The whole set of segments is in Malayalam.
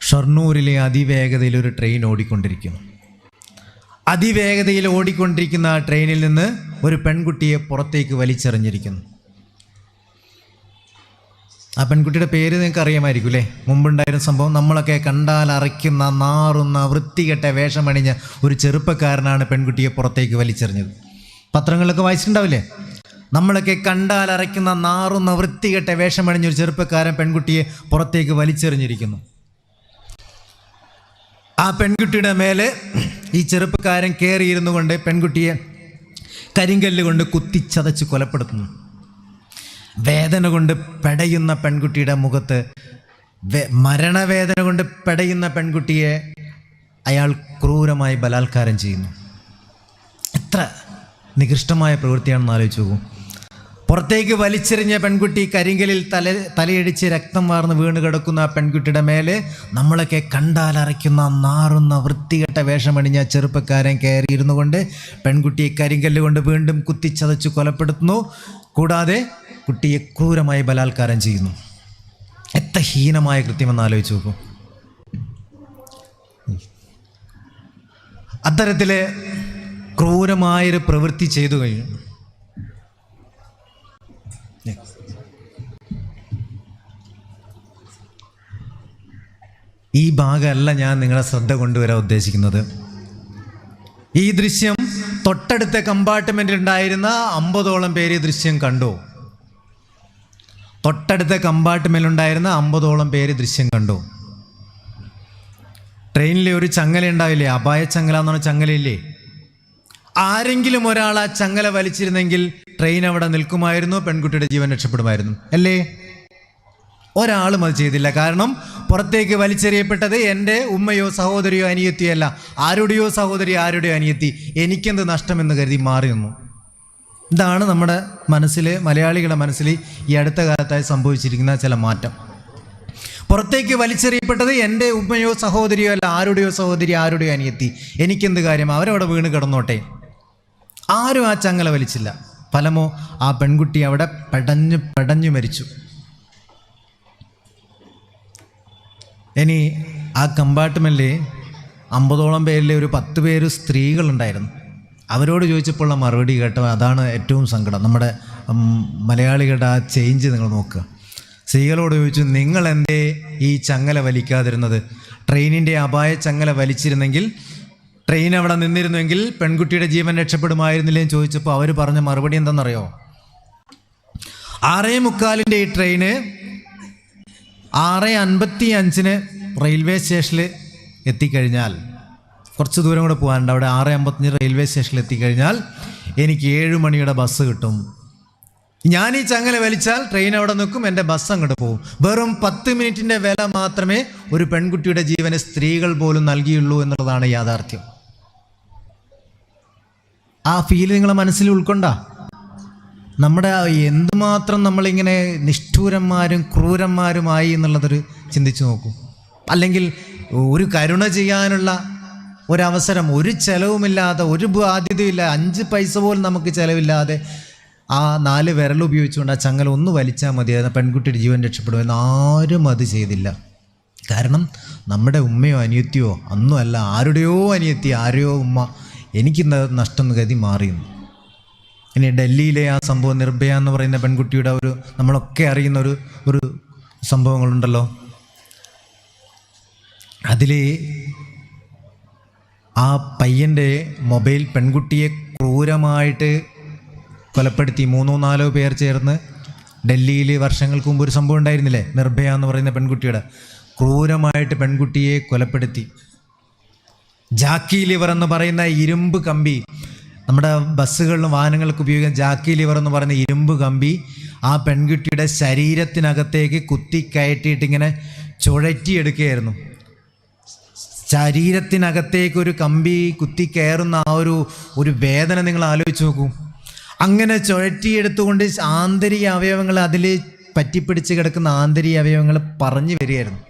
ഷൊർണൂരിലെ അതിവേഗതയിൽ ഒരു ട്രെയിൻ ഓടിക്കൊണ്ടിരിക്കുന്നു. അതിവേഗതയിൽ ഓടിക്കൊണ്ടിരിക്കുന്ന ആ ട്രെയിനിൽ നിന്ന് ഒരു പെൺകുട്ടിയെ പുറത്തേക്ക് വലിച്ചെറിഞ്ഞിരിക്കുന്നു. ആ പെൺകുട്ടിയുടെ പേര് നിങ്ങൾക്ക് അറിയാമായിരിക്കും അല്ലേ? മുമ്പുണ്ടായിരുന്ന സംഭവം നമ്മളൊക്കെ കണ്ടാൽ അറയ്ക്കുന്ന നാറുന്ന വൃത്തികെട്ട വേഷമണിഞ്ഞ ഒരു ചെറുപ്പക്കാരനാണ് പെൺകുട്ടിയെ പുറത്തേക്ക് വലിച്ചെറിഞ്ഞത്. പത്രങ്ങളിലൊക്കെ വായിച്ചിട്ടുണ്ടാവില്ലേ? നമ്മളൊക്കെ കണ്ടാൽ അറയ്ക്കുന്ന നാറുന്ന വൃത്തികെട്ട വേഷമണിഞ്ഞ ഒരു ചെറുപ്പക്കാരൻ പെൺകുട്ടിയെ പുറത്തേക്ക് വലിച്ചെറിഞ്ഞിരിക്കുന്നു. ആ പെൺകുട്ടിയുടെ മേലെ ഈ ചെറുപ്പക്കാരൻ കയറിയിരുന്നു കൊണ്ട് പെൺകുട്ടിയെ കരിങ്കല്ല് കൊണ്ട് കുത്തിച്ചതച്ച് കൊലപ്പെടുത്തുന്നു. വേദന കൊണ്ട് പെടയുന്ന പെൺകുട്ടിയുടെ മുഖത്ത് മരണവേദന കൊണ്ട് പെടയുന്ന പെൺകുട്ടിയെ അയാൾ ക്രൂരമായി ബലാത്കാരം ചെയ്യുന്നു. എത്ര നികൃഷ്ടമായ പ്രവൃത്തിയാണെന്ന് ആലോചിച്ച് നോക്കൂ. പുറത്തേക്ക് വലിച്ചെറിഞ്ഞ പെൺകുട്ടി കരിങ്കലിൽ തല തലയടിച്ച് രക്തം വാർന്ന് വീണ് കിടക്കുന്ന ആ പെൺകുട്ടിയുടെ മേലെ നമ്മളൊക്കെ കണ്ടാലറയ്ക്കുന്ന നാറുന്ന വൃത്തികെട്ട വേഷമണിഞ്ഞ ചെറുപ്പക്കാരൻ കയറിയിരുന്നു കൊണ്ട് പെൺകുട്ടിയെ കരിങ്കല്ല് കൊണ്ട് വീണ്ടും കുത്തിച്ചതച്ച് കൊലപ്പെടുത്തുന്നു. കൂടാതെ കുട്ടിയെ ക്രൂരമായി ബലാത്കാരം ചെയ്യുന്നു. എത്ര ഹീനമായ കൃത്യമെന്ന് ആലോചിച്ച് നോക്കൂ. അത്തരത്തിലെ ക്രൂരമായൊരു പ്രവൃത്തി ചെയ്തു കഴിഞ്ഞു. ഈ ഭാഗമല്ല ഞാൻ നിങ്ങളെ ശ്രദ്ധ കൊണ്ടുവരാൻ ഉദ്ദേശിക്കുന്നത്. ഈ ദൃശ്യം തൊട്ടടുത്ത കമ്പാർട്ട്മെന്റിൽ ഉണ്ടായിരുന്ന അമ്പതോളം പേര് ഈ ദൃശ്യം കണ്ടു. തൊട്ടടുത്ത കമ്പാർട്ട്മെന്റിൽ ഉണ്ടായിരുന്ന അമ്പതോളം പേര് ദൃശ്യം കണ്ടു. ട്രെയിനിലെ ഒരു ചങ്ങല ഉണ്ടാവില്ലേ? അപായ ചങ്ങല എന്ന് പറഞ്ഞ ചങ്ങലയില്ലേ? ആരെങ്കിലും ഒരാൾ ആ ചങ്ങല വലിച്ചിരുന്നെങ്കിൽ ട്രെയിൻ അവിടെ നിൽക്കുമായിരുന്നു പെൺകുട്ടിയുടെ ജീവൻ രക്ഷപ്പെടുമായിരുന്നു. അല്ലേ? ഒരാളും അത് ചെയ്തില്ല. കാരണം പുറത്തേക്ക് വലിച്ചെറിയപ്പെട്ടത് എന്റെ ഉമ്മയോ സഹോദരിയോ അനിയത്തിയോ അല്ല. ആരുടെയോ സഹോദരി ആരുടെയോ അനിയത്തി. എനിക്കെന്ത് നഷ്ടമെന്ന് കരുതി മാറി നിന്നു. ഇതാണ് നമ്മുടെ മനസ്സിൽ മലയാളികളുടെ മനസ്സിൽ ഈ അടുത്ത കാലത്തായി സംഭവിച്ചിരിക്കുന്ന ചില മാറ്റം. പുറത്തേക്ക് വലിച്ചെറിയപ്പെട്ടത് എന്റെ ഉമ്മയോ സഹോദരിയോ അല്ല ആരുടെയോ സഹോദരി ആരുടെയോ അനിയത്തി. എനിക്കെന്ത് കാര്യം? അവരവിടെ വീണ് കിടന്നോട്ടെ. ആരും ആ ചങ്ങല വലിച്ചില്ല. ഫലമോ ആ പെൺകുട്ടി അവിടെ പെടഞ്ഞു പെടഞ്ഞു മരിച്ചു. ഇനി ആ കമ്പാർട്ട്മെന്റിൽ അമ്പതോളം പേരിലെ ഒരു പത്ത് പേര് സ്ത്രീകളുണ്ടായിരുന്നു. അവരോട് ചോദിച്ചപ്പോഴുള്ള മറുപടി കേട്ടോ അതാണ് ഏറ്റവും സങ്കടം. നമ്മുടെ മലയാളികളുടെ ആ ചേഞ്ച് നിങ്ങൾ നോക്കുക. സ്ത്രീകളോട് ചോദിച്ചു നിങ്ങൾ എന്തേ ഈ ചങ്ങല വലിക്കാതിരുന്നത്? ട്രെയിനിന്റെ അപായ ചങ്ങല വലിച്ചിരുന്നെങ്കിൽ ട്രെയിൻ അവിടെ നിന്നിരുന്നുവെങ്കിൽ പെൺകുട്ടിയുടെ ജീവൻ രക്ഷപ്പെടുമായിരുന്നില്ലേ എന്ന് ചോദിച്ചപ്പോൾ അവർ പറഞ്ഞ മറുപടി എന്താണെന്നറിയോ? ആറേ മുക്കാലിന്റെ ഈ ട്രെയിന് ആറ് അൻപത്തി അഞ്ചിന് റെയിൽവേ സ്റ്റേഷനിൽ എത്തിക്കഴിഞ്ഞാൽ കുറച്ച് ദൂരം കൂടെ പോകാനുണ്ട്. അവിടെ ആറ് അമ്പത്തഞ്ച് റെയിൽവേ സ്റ്റേഷനിൽ എത്തിക്കഴിഞ്ഞാൽ എനിക്ക് ഏഴ് മണിയുടെ ബസ് കിട്ടും. ഞാൻ ഈ ചങ്ങല വലിച്ചാൽ ട്രെയിൻ അവിടെ നിൽക്കും എന്റെ ബസ് അങ്ങോട്ട് പോകും. വെറും പത്ത് മിനിറ്റിന്റെ വില മാത്രമേ ഒരു പെൺകുട്ടിയുടെ ജീവന് സ്ത്രീകൾ പോലും നൽകിയുള്ളൂ എന്നുള്ളതാണ് യാഥാർത്ഥ്യം. ആ ഫീൽ നിങ്ങളെ മനസ്സിൽ ഉൾക്കൊണ്ട? നമ്മുടെ എന്തുമാത്രം നമ്മളിങ്ങനെ നിഷ്ഠൂരന്മാരും ക്രൂരന്മാരുമായി എന്നുള്ളതൊരു ചിന്തിച്ചു നോക്കൂ. അല്ലെങ്കിൽ ഒരു കരുണ ചെയ്യാനുള്ള ഒരവസരം ഒരു ചിലവുമില്ലാതെ ഒരു ബാധ്യതയില്ല അഞ്ച് പൈസ പോലും നമുക്ക് ചിലവില്ലാതെ ആ നാല് വിരൽ ഉപയോഗിച്ചുകൊണ്ട് ആ ചങ്ങല ഒന്ന് വലിച്ചാൽ മതി. അത് പെൺകുട്ടിയുടെ ജീവൻ രക്ഷപ്പെടുമെന്ന് ആരും അത് ചെയ്തില്ല. കാരണം നമ്മുടെ ഉമ്മയോ അനിയത്തിയോ അന്നുമല്ല ആരുടെയോ അനിയത്തി ആരെയോ ഉമ്മ എനിക്കിന്ന് നഷ്ടം ഗതി മാറിയുന്നു ഇനി ഡൽഹിയിലെ ആ സംഭവം നിർഭയ എന്ന് പറയുന്ന പെൺകുട്ടിയുടെ ഒരു നമ്മളൊക്കെ അറിയുന്ന ഒരു ഒരു സംഭവങ്ങളുണ്ടല്ലോ. അതിൽ ആ പയ്യന്റെ മൊബൈൽ പെൺകുട്ടിയെ ക്രൂരമായിട്ട് കൊലപ്പെടുത്തി മൂന്നോ നാലോ പേർ ചേർന്ന് ഡൽഹിയിൽ വർഷങ്ങൾക്ക് മുമ്പ് ഒരു സംഭവം ഉണ്ടായിരുന്നില്ലേ? നിർഭയ എന്ന് പറയുന്ന പെൺകുട്ടിയുടെ. ക്രൂരമായിട്ട് പെൺകുട്ടിയെ കൊലപ്പെടുത്തി. ജാക്കി ലിവർ എന്ന് പറയുന്ന ഇരുമ്പ് കമ്പി. നമ്മുടെ ബസ്സുകളിലും വാഹനങ്ങൾക്ക് ഉപയോഗിക്കുന്ന ജാക്കി ലിവർ എന്ന് പറയുന്ന ഇരുമ്പ് കമ്പി ആ പെൺകുട്ടിയുടെ ശരീരത്തിനകത്തേക്ക് കുത്തി കയറ്റിയിട്ട് ഇങ്ങനെ ചുഴറ്റിയെടുക്കുകയായിരുന്നു. ശരീരത്തിനകത്തേക്ക് ഒരു കമ്പി കുത്തി കയറുന്ന ആ ഒരു ഒരു വേദന നിങ്ങൾ ആലോചിച്ച് നോക്കൂ. അങ്ങനെ ചുഴറ്റിയെടുത്തുകൊണ്ട് ആന്തരിക അവയവങ്ങൾ അതിൽ പറ്റിപ്പിടിച്ച് കിടക്കുന്ന ആന്തരിക അവയവങ്ങൾ പറഞ്ഞു വരികയായിരുന്നു.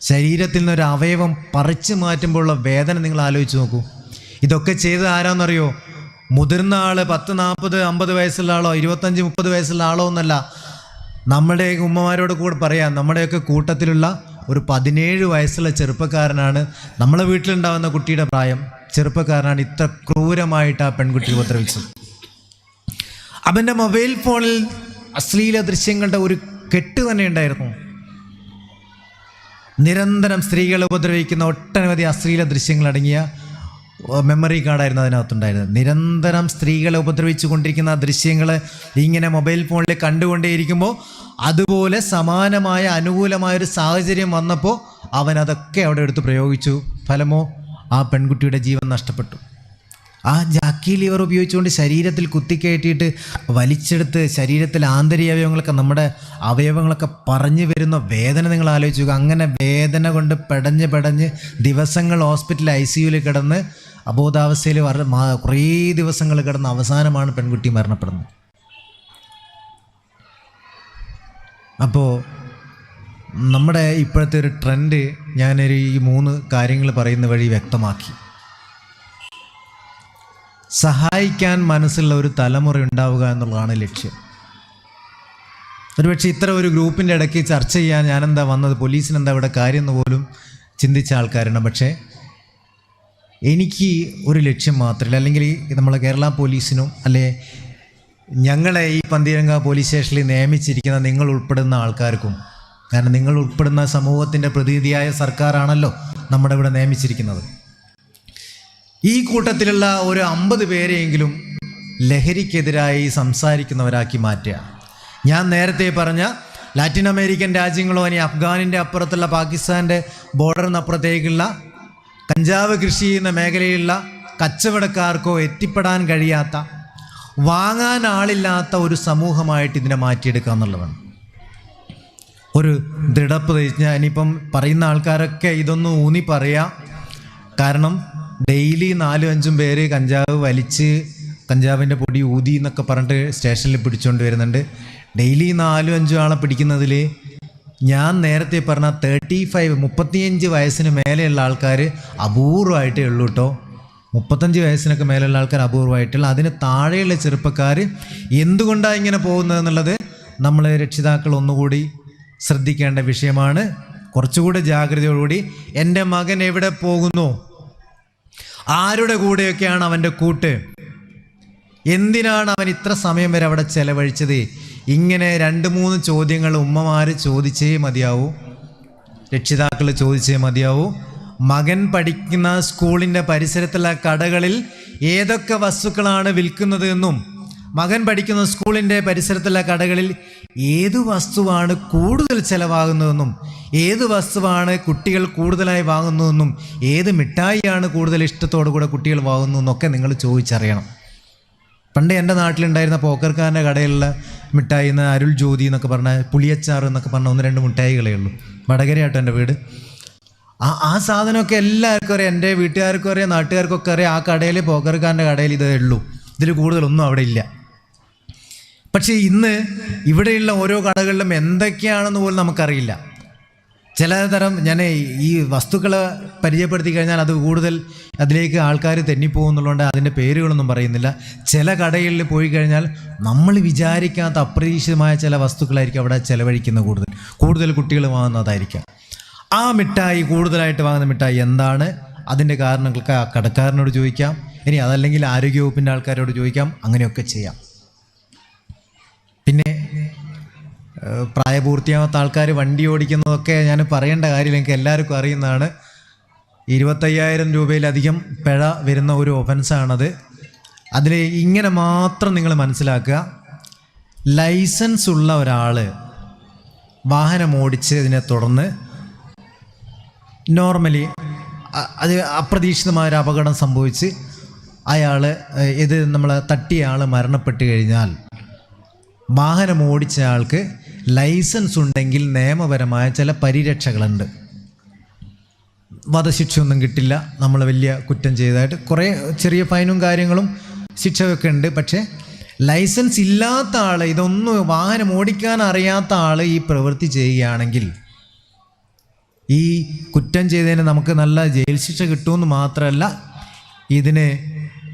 ശരീരത്തിൽ ഒരു അവയവം പറിച്ചു മാറ്റുമ്പോഴുള്ള വേദന നിങ്ങൾ ആലോചിച്ച് നോക്കൂ. ഇതൊക്കെ ചെയ്തത് ആരാന്നറിയോ? മുതിർന്ന ആൾ പത്ത് നാൽപ്പത് അമ്പത് വയസ്സുള്ള ആളോ ഇരുപത്തഞ്ച് മുപ്പത് വയസ്സുള്ള ആളോ എന്നല്ല. നമ്മുടെ ഉമ്മമാരോട് കൂടെ പറയാം നമ്മുടെയൊക്കെ കൂട്ടത്തിലുള്ള ഒരു പതിനേഴ് വയസ്സുള്ള ചെറുപ്പക്കാരനാണ് നമ്മളെ വീട്ടിലുണ്ടാവുന്ന കുട്ടിയുടെ പ്രായം. ചെറുപ്പക്കാരനാണ് ഇത്ര ക്രൂരമായിട്ട് ആ പെൺകുട്ടി ഉപദ്രവിച്ചത്. അവന്റെ മൊബൈൽ ഫോണിൽ അശ്ലീല ദൃശ്യങ്ങളുടെ ഒരു കെട്ട് തന്നെ ഉണ്ടായിരുന്നു. നിരന്തരം സ്ത്രീകളെ ഉപദ്രവിക്കുന്ന ഒട്ടനവധി അശ്ലീല ദൃശ്യങ്ങൾ അടങ്ങിയ മെമ്മറി കാർഡായിരുന്നു അതിനകത്തുണ്ടായിരുന്നത്. നിരന്തരം സ്ത്രീകളെ ഉപദ്രവിച്ചു കൊണ്ടിരിക്കുന്ന ദൃശ്യങ്ങൾ ഇങ്ങനെ മൊബൈൽ ഫോണിൽ കണ്ടുകൊണ്ടേയിരിക്കുമ്പോൾ അതുപോലെ സമാനമായ അനുകൂലമായ ഒരു സാഹചര്യം വന്നപ്പോൾ അവൻ അതൊക്കെ അവിടെ എടുത്ത് പ്രയോഗിച്ചു. ഫലമോ ആ പെൺകുട്ടിയുടെ ജീവൻ നഷ്ടപ്പെട്ടു. ആ ജാക്കി ലിവർ ഉപയോഗിച്ചുകൊണ്ട് ശരീരത്തിൽ കുത്തിക്കയറ്റിയിട്ട് വലിച്ചെടുത്ത് ശരീരത്തിൽ ആന്തരിക അവയവങ്ങളൊക്കെ നമ്മുടെ അവയവങ്ങളൊക്കെ പറഞ്ഞു വരുന്ന വേദന നിങ്ങൾ ആലോചിച്ചു അങ്ങനെ വേദന കൊണ്ട് പെടഞ്ഞ് പെടഞ്ഞ് ദിവസങ്ങൾ ഹോസ്പിറ്റൽ ഐ സിയുയിൽ കിടന്ന് അബോധാവസ്ഥയിൽ വര കുറേ ദിവസങ്ങൾ കിടന്ന് അവസാനമാണ് പെൺകുട്ടി മരണപ്പെടുന്നത്. അപ്പോൾ നമ്മുടെ ഇപ്പോഴത്തെ ഒരു ട്രെൻഡ് ഞാനൊരു ഈ മൂന്ന് കാര്യങ്ങൾ പറയുന്ന വഴി വ്യക്തമാക്കി. സഹായിക്കാൻ മനസ്സുള്ള ഒരു തലമുറ ഉണ്ടാവുക എന്നുള്ളതാണ് ലക്ഷ്യം. ഒരുപക്ഷെ ഇത്ര ഒരു ഗ്രൂപ്പിന്റെ ഇടയ്ക്ക് ചർച്ച ചെയ്യാൻ ഞാനെന്താ വന്നത്? പോലീസിനെന്താ ഇവിടെ കാര്യം എന്ന് പോലും ചിന്തിച്ച ആൾക്കാരാണ് പക്ഷേ എനിക്ക് ഒരു ലക്ഷ്യം മാത്രമല്ല അല്ലെങ്കിൽ നമ്മളെ കേരള പോലീസിനും അല്ലെ ഞങ്ങളെ ഈ പന്തീരങ്ക പോലീസ് സ്റ്റേഷനിൽ നിയമിച്ചിരിക്കുന്ന നിങ്ങൾ ഉൾപ്പെടുന്ന ആൾക്കാർക്കും കാരണം നിങ്ങൾ ഉൾപ്പെടുന്ന സമൂഹത്തിന്റെ പ്രതിനിധിയായ സർക്കാരാണല്ലോ നമ്മുടെ ഇവിടെ നിയമിച്ചിരിക്കുന്നത്. ഈ കൂട്ടത്തിലുള്ള ഒരു അമ്പത് പേരെയെങ്കിലും ലഹരിക്കെതിരായി സംസാരിക്കുന്നവരാക്കി മാറ്റുക. ഞാൻ നേരത്തെ പറഞ്ഞ ലാറ്റിൻ അമേരിക്കൻ രാജ്യങ്ങളോ ഇനി അഫ്ഗാനിന്റെ അപ്പുറത്തുള്ള പാകിസ്ഥാന്റെ ബോർഡറിനപ്പുറത്തേക്കുള്ള കഞ്ചാവ് കൃഷി ചെയ്യുന്ന മേഖലയിലുള്ള കച്ചവടക്കാർക്കോ എത്തിപ്പെടാൻ കഴിയാത്ത വാങ്ങാൻ ആളില്ലാത്ത ഒരു സമൂഹമായിട്ട് ഇതിനെ മാറ്റിയെടുക്കുക എന്നുള്ളതാണ്. ഒരു ദൃഢപ്രതിജ്ഞ. ഇനിയിപ്പം പറയുന്ന ആൾക്കാരൊക്കെ ഇതൊന്ന് ഊന്നി പറയാം. കാരണം ഡെയിലി നാലും അഞ്ചും പേര് കഞ്ചാവ് വലിച്ച് കഞ്ചാവിന്റെ പൊടി ഊതി എന്നൊക്കെ പറഞ്ഞിട്ട് സ്റ്റേഷനിൽ പിടിച്ചുകൊണ്ട് വരുന്നുണ്ട്. ഡെയിലി നാലും അഞ്ചും ആളെ പിടിക്കുന്നതിൽ ഞാൻ നേരത്തെ പറഞ്ഞ തേർട്ടി ഫൈവ് മുപ്പത്തിയഞ്ച് വയസ്സിന് മേലെയുള്ള ആൾക്കാർ അപൂർവമായിട്ടേ ഉള്ളൂ കേട്ടോ. മുപ്പത്തഞ്ച് വയസ്സിനൊക്കെ മേലെയുള്ള ആൾക്കാർ അപൂർവമായിട്ടുള്ള അതിന് താഴെയുള്ള ചെറുപ്പക്കാർ എന്തുകൊണ്ടാണ് ഇങ്ങനെ പോകുന്നത് എന്നുള്ളത് നമ്മൾ രക്ഷിതാക്കൾ ഒന്നുകൂടി ശ്രദ്ധിക്കേണ്ട വിഷയമാണ്. കുറച്ചുകൂടെ ജാഗ്രതയോടുകൂടി എന്റെ മകൻ എവിടെ പോകുന്നു? ആരുടെ കൂടെയൊക്കെയാണ് അവന്റെ കൂട്ട്? എന്തിനാണ് അവൻ ഇത്ര സമയം വരെ അവിടെ ചെലവഴിച്ചത്? ഇങ്ങനെ രണ്ട് മൂന്ന് ചോദ്യങ്ങൾ ഉമ്മമാർ ചോദിച്ചേ മതിയാവൂ. രക്ഷിതാക്കൾ ചോദിച്ചേ മതിയാവൂ. മകൻ പഠിക്കുന്ന സ്കൂളിന്റെ പരിസരത്തുള്ള കടകളിൽ ഏതൊക്കെ വസ്തുക്കളാണ് വിൽക്കുന്നത് എന്നും മകൻ പഠിക്കുന്ന സ്കൂളിന്റെ പരിസരത്തുള്ള കടകളിൽ ഏത് വസ്തുവാണ് കൂടുതൽ ചിലവാകുന്നതെന്നും ഏത് വസ്തുവാണ് കുട്ടികൾ കൂടുതലായി വാങ്ങുന്നതെന്നും ഏത് മിഠായിയാണ് കൂടുതൽ ഇഷ്ടത്തോടു കൂടെ കുട്ടികൾ വാങ്ങുന്നതെന്നൊക്കെ നിങ്ങൾ ചോദിച്ചറിയണം. പണ്ട് എന്റെ നാട്ടിലുണ്ടായിരുന്ന പോക്കർക്കാരന്റെ കടയിലുള്ള മിഠായി എന്ന് അരുൾ ജ്യോതി എന്നൊക്കെ പറഞ്ഞ പുളിയച്ചാർ എന്നൊക്കെ പറഞ്ഞ ഒന്ന് രണ്ട് മിഠായികളേ ഉള്ളൂ. വടകരയാട്ടോ എന്റെ വീട്. ആ ആ സാധനമൊക്കെ എല്ലാവർക്കും അറിയാം. എന്റെ വീട്ടുകാർക്കും അറിയാം നാട്ടുകാർക്കൊക്കെ അറിയാം. ആ കടയിൽ പോക്കർക്കാരന്റെ കടയിൽ ഇതേ ഉള്ളൂ. ഇതിൽ കൂടുതലൊന്നും അവിടെ ഇല്ല. പക്ഷേ ഇന്ന് ഇവിടെയുള്ള ഓരോ കടകളിലും എന്തൊക്കെയാണെന്ന് പോലും നമുക്കറിയില്ല. ചില തരം ഞാൻ ഈ വസ്തുക്കളെ പരിചയപ്പെടുത്തി കഴിഞ്ഞാൽ അത് കൂടുതൽ അതിലേക്ക് ആൾക്കാർ തെന്നിപ്പോകുന്നുള്ളതുകൊണ്ട് അതിന്റെ പേരുകളൊന്നും പറയുന്നില്ല. ചില കടകളിൽ പോയി കഴിഞ്ഞാൽ നമ്മൾ വിചാരിക്കാത്ത അപ്രതീക്ഷിതമായ ചില വസ്തുക്കളായിരിക്കും അവിടെ ചിലവഴിക്കുന്നത് കൂടുതൽ. കൂടുതൽ കുട്ടികൾ വാങ്ങുന്നതായിരിക്കാം ആ മിഠായി കൂടുതലായിട്ട് വാങ്ങുന്ന മിഠായി എന്താണ്? അതിന്റെ കാരണങ്ങൾക്ക് ആ കടക്കാരനോട് ചോദിക്കാം. ഇനി അതല്ലെങ്കിൽ ആരോഗ്യവകുപ്പിന്റെ ആൾക്കാരോട് ചോദിക്കാം. അങ്ങനെയൊക്കെ ചെയ്യാം. പ്രായപൂർത്തിയാവാത്ത ആൾക്കാർ വണ്ടി ഓടിക്കുന്നതൊക്കെ ഞാൻ പറയേണ്ട കാര്യമില്ല. എനിക്ക് എല്ലാവർക്കും അറിയുന്നതാണ്. ഇരുപത്തയ്യായിരം രൂപയിലധികം പിഴ വരുന്ന ഒരു ഒഫൻസാണത്. അതിൽ ഇങ്ങനെ മാത്രം നിങ്ങൾ മനസ്സിലാക്കുക. ലൈസൻസ് ഉള്ള ഒരാൾ വാഹനം ഓടിച്ചതിനെ തുടർന്ന് നോർമലി അത് അപ്രതീക്ഷിതമായ ഒരു അപകടം സംഭവിച്ച് അയാൾ ഇത് നമ്മളെ തട്ടിയ ആൾ മരണപ്പെട്ട് കഴിഞ്ഞാൽ വാഹനം ഓടിച്ച ആൾക്ക് ലൈസൻസ് ഉണ്ടെങ്കിൽ നിയമപരമായ ചില പരിരക്ഷകളുണ്ട്. വധശിക്ഷയൊന്നും കിട്ടില്ല. നമ്മൾ വലിയ കുറ്റം ചെയ്തതായിട്ട് കുറേ ചെറിയ ഫൈനും കാര്യങ്ങളും ശിക്ഷയൊക്കെ ഉണ്ട്. പക്ഷേ ലൈസൻസ് ഇല്ലാത്ത ആൾ ഇതൊന്നും വാഹനം ഓടിക്കാൻ അറിയാത്ത ആൾ ഈ പ്രവൃത്തി ചെയ്യുകയാണെങ്കിൽ ഈ കുറ്റം ചെയ്തതിന് നമുക്ക് നല്ല ജയിൽ ശിക്ഷ കിട്ടുമെന്ന് മാത്രമല്ല ഇതിന്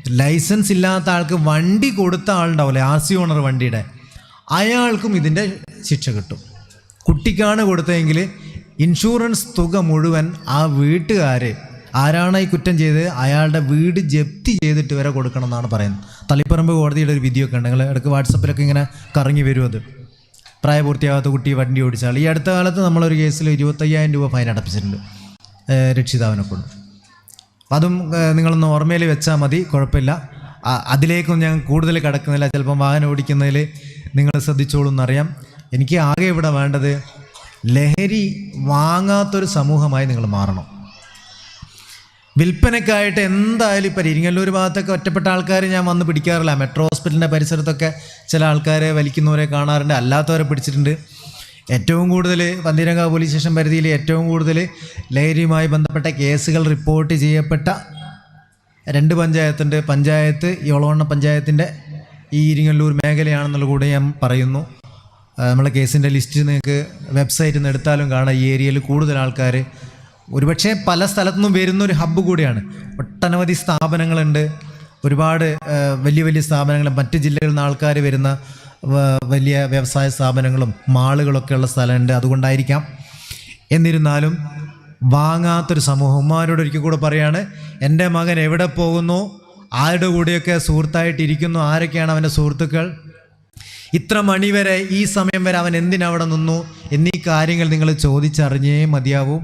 ലൈസൻസ് ഇല്ലാത്ത ആൾക്ക് വണ്ടി കൊടുത്ത ആളുണ്ടാവില്ലേ? ആർ സി ഓണർ വണ്ടിയുടെ. അയാൾക്കും ഇതിന്റെ ശിക്ഷ കിട്ടും. കുട്ടിക്കാണ് കൊടുത്തതെങ്കിൽ ഇൻഷുറൻസ് തുക മുഴുവൻ ആ വീട്ടുകാർ ആരാണ് ഈ കുറ്റം ചെയ്ത് അയാളുടെ വീട് ജപ്തി ചെയ്തിട്ട് വരെ കൊടുക്കണം എന്നാണ് പറയുന്നത്. തളിപ്പറമ്പ് കോടതിയുടെ ഒരു വിധിയൊക്കെ ഉണ്ട്. നിങ്ങൾ ഇടയ്ക്ക് വാട്സപ്പിലൊക്കെ ഇങ്ങനെ കറങ്ങി വരും അത്. പ്രായപൂർത്തിയാകാത്ത കുട്ടി വണ്ടി ഓടിച്ചാൽ ഈ അടുത്ത കാലത്ത് നമ്മളൊരു കേസിൽ ഇരുപത്തയ്യായിരം രൂപ ഫൈൻ അടപ്പിച്ചിട്ടുണ്ട്. രക്ഷിതാവിനെ കൊണ്ട്. അതും നിങ്ങളൊന്ന് ഓർമ്മയിൽ വെച്ചാൽ മതി. കുഴപ്പമില്ല. അതിലേക്കും ഞാൻ കൂടുതൽ കിടക്കുന്നില്ല. ചിലപ്പം വാഹനം ഓടിക്കുന്നതിൽ നിങ്ങൾ ശ്രദ്ധിച്ചോളൂ എന്നറിയാം. എനിക്ക് ആകെ ഇവിടെ വേണ്ടത് ലഹരി വാങ്ങാത്തൊരു സമൂഹമായി നിങ്ങൾ മാറണം. വിൽപ്പനയ്ക്കായിട്ട് എന്തായാലും ഇപ്പം ഇരിങ്ങല്ലൂർ ഭാഗത്തൊക്കെ ഒറ്റപ്പെട്ട ആൾക്കാർ ഞാൻ വന്ന് പിടിക്കാറില്ല. മെട്രോ ഹോസ്പിറ്റലിന്റെ പരിസരത്തൊക്കെ ചില ആൾക്കാരെ വലിക്കുന്നവരെ കാണാറുണ്ട്. അല്ലാത്തവരെ പിടിച്ചിട്ടുണ്ട്. ഏറ്റവും കൂടുതൽ പന്തിരംഗ പോലീസ് സ്റ്റേഷൻ പരിധിയിൽ ഏറ്റവും കൂടുതൽ ലഹരിയുമായി ബന്ധപ്പെട്ട കേസുകൾ റിപ്പോർട്ട് ചെയ്യപ്പെട്ട രണ്ട് പഞ്ചായത്തുണ്ട്. പഞ്ചായത്ത് യോളവണ്ണ പഞ്ചായത്തിന്റെ ഈ ഇരിങ്ങല്ലൂർ മേഖലയാണെന്നുള്ള കൂടെ ഞാൻ പറയുന്നു. നമ്മളെ കേസിന്റെ ലിസ്റ്റ് നിങ്ങൾക്ക് വെബ്സൈറ്റിൽ നിന്ന് എടുത്താലും കാണാം. ഈ ഏരിയയിൽ കൂടുതൽ ആൾക്കാർ ഒരുപക്ഷെ പല സ്ഥലത്തു നിന്നും വരുന്ന ഒരു ഹബ്ബ് കൂടിയാണ്. ഒട്ടനവധി സ്ഥാപനങ്ങളുണ്ട്. ഒരുപാട് വലിയ വലിയ സ്ഥാപനങ്ങൾ മറ്റ് ജില്ലകളിൽ നിന്ന് ആൾക്കാർ വരുന്ന വലിയ വ്യവസായ സ്ഥാപനങ്ങളും മാളുകളൊക്കെ ഉള്ള സ്ഥലമുണ്ട്. അതുകൊണ്ടായിരിക്കാം. എന്നിരുന്നാലും വാങ്ങാത്തൊരു സമൂഹം. ഉമ്മാരോട് ഒരിക്കൽ കൂടെ പറയാണ് എന്റെ മകൻ എവിടെ പോകുന്നു? ആരുടെ കൂടെയൊക്കെ സുഹൃത്തായിട്ടിരിക്കുന്നു ആരൊക്കെയാണ് അവന്റെ സുഹൃത്തുക്കൾ? ഇത്ര മണിവരെ ഈ സമയം വരെ അവൻ എന്തിനവിടെ നിന്നു? എന്നീ കാര്യങ്ങൾ നിങ്ങൾ ചോദിച്ചറിഞ്ഞേ മതിയാവും.